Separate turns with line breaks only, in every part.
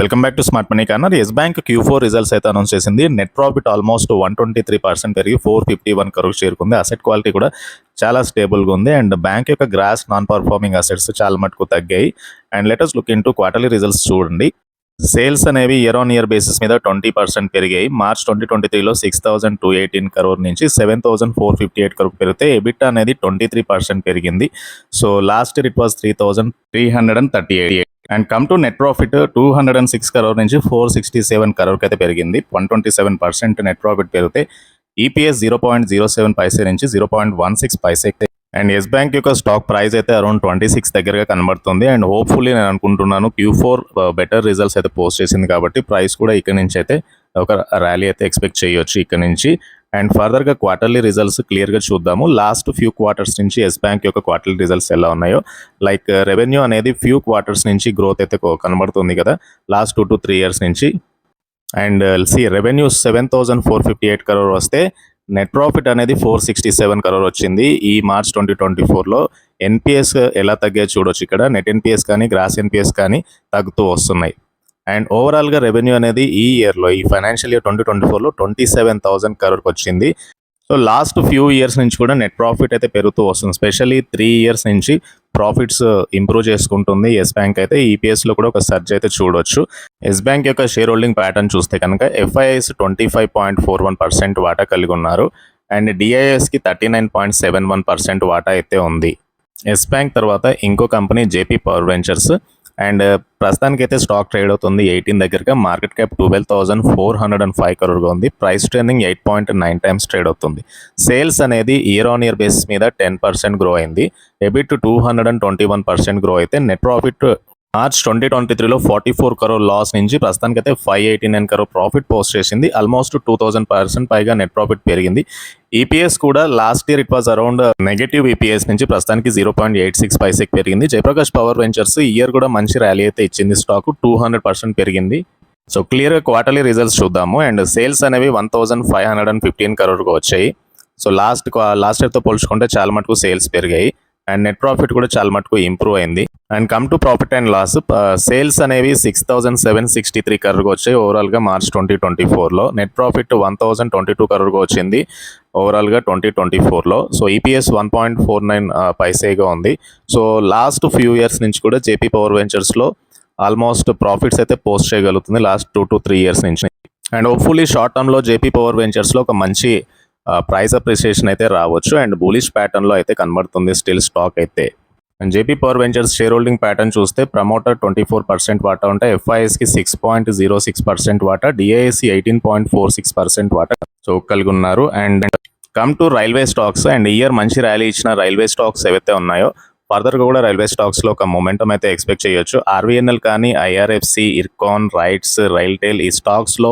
Welcome back to smart money corner Yes Bank Q four results అయితే announce చేసింది. Net profit almost one twenty three percent పెరిగి four fifty one crore చేరుకుంది asset quality కూడా చాలా స్టేబుల్గా ఉంది. అండ్ బ్యాంక్ యొక్క గ్రాస్ నాన్ పర్ఫార్మింగ్ అసెట్స్ చాలా మటుకు తగ్గాయి. And let's look into quarterly results చూడండి. సేల్స్ అనేవి ఇయర్ ఆన్ ఇయర్ బేసిస్ మీద ట్వంటీ పర్సెంట్ పెరిగాయి. మార్చ్ ట్వంటీ ట్వంటీ త్రీలో six thousand two eighteen crore నుంచి seven thousand four fifty eight crore పెరిగితే ఎబిట్ అనేది ట్వంటీ త్రీ పర్సెంట్ పెరిగింది. So last year it was three thousand three hundred and thirty eight and come to net profit two hundred and six crore నుంచి four sixty seven కరోర్కి అయితే పెరిగింది. One twenty seven percent net profit పెరిగితే EPS zero point zero seven paise నుంచి zero point one six paise and Yes Bank యొక్క stock price అయితే around twenty six దగ్గరగా కనబడుతుంది. అండ్ హోప్ఫుల్లీ నేను అనుకుంటున్నాను క్యూ ఫోర్ బెటర్ రిజల్ట్స్ అయితే post చేసింది కాబట్టి ప్రైస్ కూడా ఇక్కడ నుంచి అయితే ఒక ర్యాలీ అయితే ఎక్స్పెక్ట్ చేయొచ్చు. ఇక్కడ నుంచి అండ్ ఫర్దర్గా క్వార్టర్లీ రిజల్ట్స్ క్లియర్గా చూద్దాము. లాస్ట్ ఫ్యూ క్వార్టర్స్ నుంచి ఎస్ బ్యాంక్ యొక్క క్వార్టర్లీ రిజల్ట్స్ ఎలా ఉన్నాయో. లైక్ రెవెన్యూ uh, అనేది ఫ్యూ క్వార్టర్స్ నుంచి గ్రోత్ అయితే కనబడుతుంది కదా. Last two to three years నుంచి. And see revenue seven thousand four fifty eight crore వస్తే నెట్ ప్రాఫిట్ అనేది ఫోర్ సిక్స్టీ సెవెన్ కరోర్ వచ్చింది ఈ మార్చ్ ట్వంటీ ట్వంటీ ఫోర్లో ఎన్పిఎస్ ఎలా తగ్గాయో చూడొచ్చు ఇక్కడ. నెట్ ఎన్పిఎస్ కానీ గ్రాస్ ఎన్పిఎస్ కానీ తగ్గుతూ వస్తున్నాయి. అండ్ ఓవరాల్గా రెవెన్యూ అనేది ఈ ఇయర్లో ఈ ఫైనాన్షియల్ ఇయర్ ట్వంటీ ట్వంటీ ఫోర్లో ట్వంటీ సెవెన్ థౌసండ్ కరోడ్కి వచ్చింది సో లాస్ట్ ఫ్యూ ఇయర్స్ నుంచి కూడా నెట్ ప్రాఫిట్ అయితే పెరుగుతూ వస్తుంది. స్పెషల్లీ త్రీ ఇయర్స్ నుంచి ప్రాఫిట్స్ ఇంప్రూవ్ చేసుకుంటుంది. ఎస్ బ్యాంక్ అయితే ఈపీఎస్లో లో కూడా ఒక సర్జ్ అయితే చూడొచ్చు. ఎస్ బ్యాంక్ యొక్క షేర్ హోల్డింగ్ ప్యాటర్న్ చూస్తే కనుక FIIs twenty five point four one percent వాటా కలిగి ఉన్నారు. And డిఐఎస్కి thirty nine point seven one percent వాటా అయితే ఉంది. ఎస్ బ్యాంక్ తర్వాత ఇంకో company JP power ventures. And ప్రస్తుతానికి అయితే స్టాక్ ట్రేడ్ అవుతుంది ఎయిటీన్ దగ్గరగా. Market cap twelve thousand four hundred and five కరోడ్గా ఉంది. Price trending eight point nine times trade అవుతుంది. సేల్స్ అనేది ఇయర్ ఆన్ ఇయర్ బేసిస్ మీద టెన్ పర్సెంట్ గ్రో అయింది. EBIT two hundred and twenty one percent grow అయితే net profit March twenty twenty త్రీలో forty four crore loss నుంచి ప్రస్తుతానికైతే five eighty nine crore profit post చేసింది. Almost two thousand percent పైగా net profit పెరిగింది. EPS కూడా last year it was around negative EPS నుంచి ప్రస్తుతానికి జీరో పాయింట్ ఎయిట్ సిక్స్ పైసెక్ పెరిగింది. జయప్రకాష్ పవర్ వెంచర్స్ ఈ ఇయర్ కూడా మంచి ర్యాలీ అయితే ఇచ్చింది. స్టాక్ టూ హండ్రెడ్ పర్సెంట్ పెరిగింది. సో క్లియర్గా క్వార్టర్లీ రిజల్ట్స్ చూద్దాము. అండ్ సేల్స్ అనేవి one thousand five hundred and fifteen కరోర్కి వచ్చాయి. సో లాస్ట్ లాస్ట్ ఇయర్తో పోల్చుకుంటే చాలా మటుకు సేల్స్ పెరిగాయి. అండ్ నెట్ ప్రాఫిట్ కూడా చాలా మటుకు ఇంప్రూవ్ అయింది. And come to profit and loss sales అనేవి six thousand seven sixty three కర్రకు వచ్చాయి. ఓవరాల్గా మార్చ్ ట్వంటీ ట్వంటీ ఫోర్లో net profit one thousand twenty two కర్రకు వచ్చింది ఓవరాల్గా ట్వంటీ ట్వంటీ ఫోర్లో so EPS one point four nine పైసేగా ఉంది. సో లాస్ట్ ఫ్యూ ఇయర్స్ నుంచి కూడా జేపీ పవర్ వెంచర్స్లో ఆల్మోస్ట్ ప్రాఫిట్స్ అయితే పోస్ట్ చేయగలుగుతుంది. Last two to three years నుంచి. అండ్ హోప్ఫుల్లీ షార్ట్ టర్మ్లో జేపీ పవర్ వెంచర్స్లో ఒక మంచి ప్రైస్ అప్రిసియేషన్ అయితే రావచ్చు అండ్ బులిష్ ప్యాటర్న్లో అయితే కనబడుతుంది స్టిల్ స్టాక్ అయితే. And JP power ventures share holding pattern చూస్తే ప్రమోటర్ ట్వంటీ ఫోర్ పర్సెంట్ వాటా ఉంటే ఎఫ్ఐఎస్కి six point zero six percent వాటా డిఐఎస్సి eighteen point four six percent వాటా చౌక్ కలిగి ఉన్నారు. And come to railway stocks and year మంచి ర్యాలీ ఇచ్చిన రైల్వే స్టాక్స్ ఏవైతే ఉన్నాయో ఫర్దర్గా కూడా రైల్వే స్టాక్స్లో ఒక మొమెంటం అయితే ఎక్స్పెక్ట్ చేయొచ్చు. ఆర్వీఎన్ఎల్ కానీ ఐఆర్ఎఫ్సి ఇర్కాన్ రైట్స్ రైల్టెల్ ఈ స్టాక్స్లో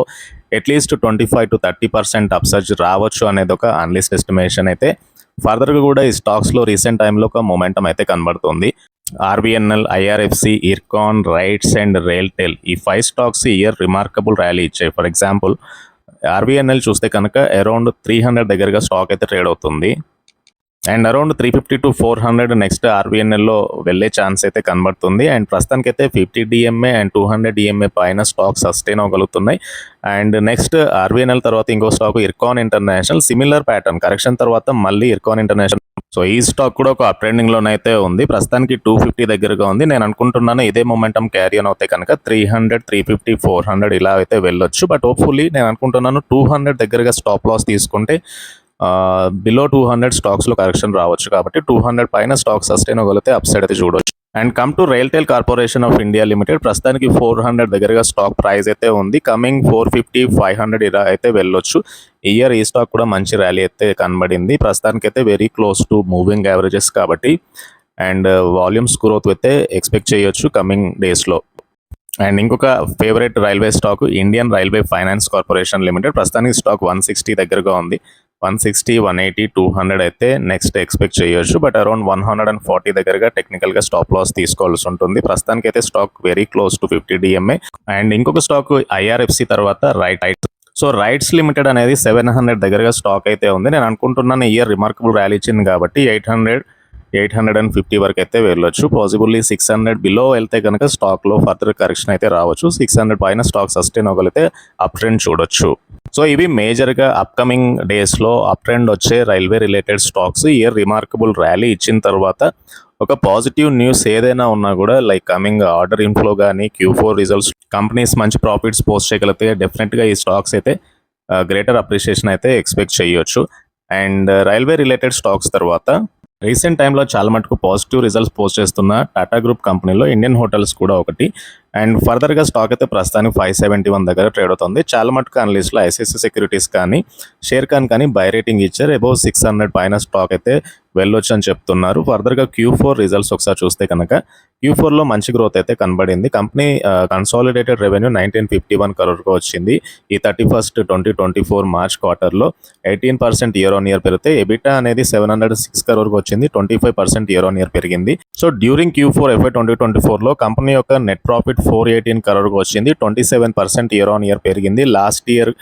at least twenty five to thirty percent upsurge రావచ్చు అనేది ఒక అన్లిస్ట్ ఎస్టిమేషన్ అయితే. ఫర్దర్గా కూడా ఈ స్టాక్స్లో రీసెంట్ టైంలో ఒక మొమెంటం అయితే కనబడుతుంది. RVNL IRFC IRCON RITES and RailTel ఈ five stocks year remarkable rally ఇచ్చాయి. ఫర్ ఎగ్జాంపుల్ ఆర్బిఎన్ఎల్ చూస్తే కనుక అరౌండ్ త్రీ హండ్రెడ్ దగ్గరగా స్టాక్ అయితే ట్రేడ్ అవుతుంది. And around three fifty to four hundred next ఆర్బిఎన్ఎల్లో వెళ్ళే ఛాన్స్ అయితే కనబడుతుంది. అండ్ ప్రస్తుతానికైతే fifty DMA and two hundred DMA పైన స్టాక్ సస్టైన్ అవ్వగలుగుతున్నాయి. అండ్ నెక్స్ట్ ఆర్బిఎన్ఎల్ తర్వాత ఇంకో stock IRCON international. Similar pattern. Correction తర్వాత మళ్ళీ ఇర్కాన్ ఇంటర్నేషనల్. సో ఈ స్టాక్ కూడా ఒక అప్ ట్రెండింగ్ లోనైతే ఉంది. ప్రస్తుతానికి టూ ఫిఫ్టీ దగ్గరగా ఉంది. నేను అనుకుంటున్నాను ఇదే మొమెంటం క్యారీ అని అవుతాయి కనుక three hundred three fifty four hundred ఇలా అయితే వెళ్ళొచ్చు. బట్ హోప్ఫుల్లీ నేను అనుకుంటున్నాను టూ హండ్రెడ్ దగ్గరగా స్టాప్ లాస్ తీసుకుంటే బిలో టూ హండ్రెడ్ స్టాక్స్లో కరెక్షన్ రావచ్చు కాబట్టి టూ హండ్రెడ్ పైన స్టాక్ సస్టైన్ అవ్వగలిగితే అప్ సైడ్ అయితే చూడవచ్చు and come to RailTel corporation of India limited ప్రస్తుతానికి ఫోర్ హండ్రెడ్ దగ్గరగా స్టాక్ ప్రైస్ అయితే ఉంది. Coming four fifty five hundred ఇలా అయితే వెళ్ళొచ్చు. ఇయర్ ఈ స్టాక్ కూడా మంచి ర్యాలీ అయితే కనబడింది. ప్రస్తుతానికి అయితే very close to moving averages కాబట్టి అండ్ వాల్యూమ్స్ గ్రోత్ అయితే ఎక్స్పెక్ట్ చేయొచ్చు కమింగ్ డేస్లో అండ్ ఇంకొక favourite railway stock Indian railway finance corporation limited ప్రస్తుతానికి స్టాక్ వన్ సిక్స్టీ దగ్గరగా ఉంది. One sixty one eighty two hundred అయితే నెక్స్ట్ ఎక్స్పెక్ట్ చేయొచ్చు. But around one hundred and forty దగ్గరగా టెక్నికల్గా స్టాప్ లాస్ తీసుకోవాల్సి ఉంటుంది. ప్రస్తుతానికి అయితే stock very close to fifty DMA and ఇంకొక స్టాక్ ఐఆర్ఎఫ్సి తర్వాత right right so RITES limited అనేది సెవెన్ హండ్రెడ్ దగ్గరగా స్టాక్ అయితే ఉంది. నేను అనుకుంటున్నాను ఇయర్ రిమార్కబుల్ ర్యాలీ ఇచ్చింది కాబట్టి eight hundred eight hundred and fifty వరకు అయితే వెళ్ళొచ్చు. పాసిబుల్లీ సిక్స్ హండ్రెడ్ బిలో వెళ్తే కనుక స్టాక్లో ఫర్దర్ కరెక్షన్ అయితే రావచ్చు. సిక్స్ హండ్రెడ్ పైన స్టాక్ సస్టైన్ అవ్వగలిగితే అప్ ట్రెండ్ చూడొచ్చు. సో ఇవి మేజర్గా అప్కమింగ్ డేస్లో అప్ ట్రెండ్ వచ్చే railway related stocks year remarkable rally ఇచ్చిన తర్వాత ఒక పాజిటివ్ న్యూస్ ఏదైనా ఉన్నా కూడా లైక్ కమింగ్ ఆర్డర్ ఇన్ఫ్లో కానీ క్యూ ఫోర్ రిజల్ట్స్ కంపెనీస్ మంచి ప్రాఫిట్స్ పోస్ట్ చేయగలిగితే డెఫినెట్గా ఈ స్టాక్స్ అయితే గ్రేటర్ అప్రిషియేషన్ అయితే ఎక్స్పెక్ట్ చేయొచ్చు. అండ్ రైల్వే రిలేటెడ్ స్టాక్స్ తర్వాత రీసెంట్ టైంలో చాలా మటుకు పాజిటివ్ రిజల్ట్స్ పోస్ట్ చేస్తున్న టాటా గ్రూప్ కంపెనీలో ఇండియన్ హోటల్స్ కూడా ఒకటి. అండ్ ఫర్దర్గా స్టాక్ అయితే ప్రస్తుతానికి ఫైవ్ సెవెంటీ వన్ దగ్గర ట్రేడ్ అవుతుంది. చాలా మటుకు అనలిస్ట్లో ఐసిఐసి సెక్యూరిటీస్ కానీ షేర్ ఖాన్ కానీ బై రేటింగ్ ఇచ్చారు. అబౌవ్ సిక్స్ హండ్రెడ్ పైన స్టాక్ అయితే వెళ్ళొచ్చు అని చెప్తున్నారు. ఫర్దర్గా క్యూ ఫోర్ రిజల్ట్స్ ఒకసారి చూస్తే కనుక క్యూ ఫోర్లో మంచి గ్రోత్ అయితే కనబడింది. Company consolidated revenue nineteen fifty one కరోడ్గా వచ్చింది. ఈ thirty first twenty twenty four March క్వార్టర్లో eighteen percent year on year పెరిగితే ఎబిటా అనేది సెవెన్ హండ్రెడ్ సిక్స్ కరోర్కి వచ్చింది. Twenty five percent year on year పెరిగింది so during Q four FY twenty twenty ఫోర్లో company యొక్క నెట్ ప్రాఫిట్ ఫోర్ ఎయిటీన్ కరోర్కి వచ్చింది. Twenty seven percent year on year పెరిగింది last year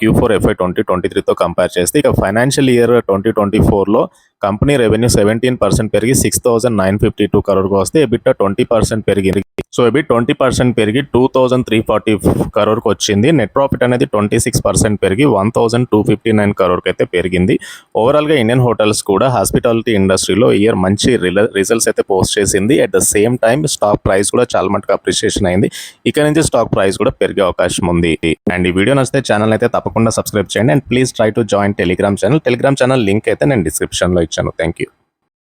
Q four FY twenty twenty త్రీతో compare చేస్తే ఇక financial year twenty twenty ఫోర్లో company revenue seventeen percent పెరిగి six thousand nine fifty two కరోర్కి వస్తే EBIT twenty percent పెరిగింది. So EBIT twenty percent పెరిగి two thousand three forty కరోర్కి వచ్చింది. Net profit అనేది ట్వంటీ సిక్స్ పర్సెంట్ పెరిగి one thousand two fifty nine కరోర్కి అయితే పెరిగింది. ఓవరాల్గా ఇండియన్ హోటల్స్ కూడా హాస్పిటాలిటీ ఇండస్ట్రీలో ఇయర్ మంచి రిజల్ట్స్ అయితే పోస్ట్ చేసింది. At the same time stock price కూడా చాలా మటుకు అప్రిషియేషన్ అయింది. ఇక నుంచి స్టాక్ ప్రైస్ కూడా పెరిగే అవకాశం ఉంది. అండ్ ఈ వీడియో నచ్చితే ఛానల్ అయితే తప్పకుండా సబ్స్క్రైబ్ చేయండి. And please try to join Telegram channel Telegram channel link అయితే నేను డిస్క్రిప్షన్లో channel. Thank you.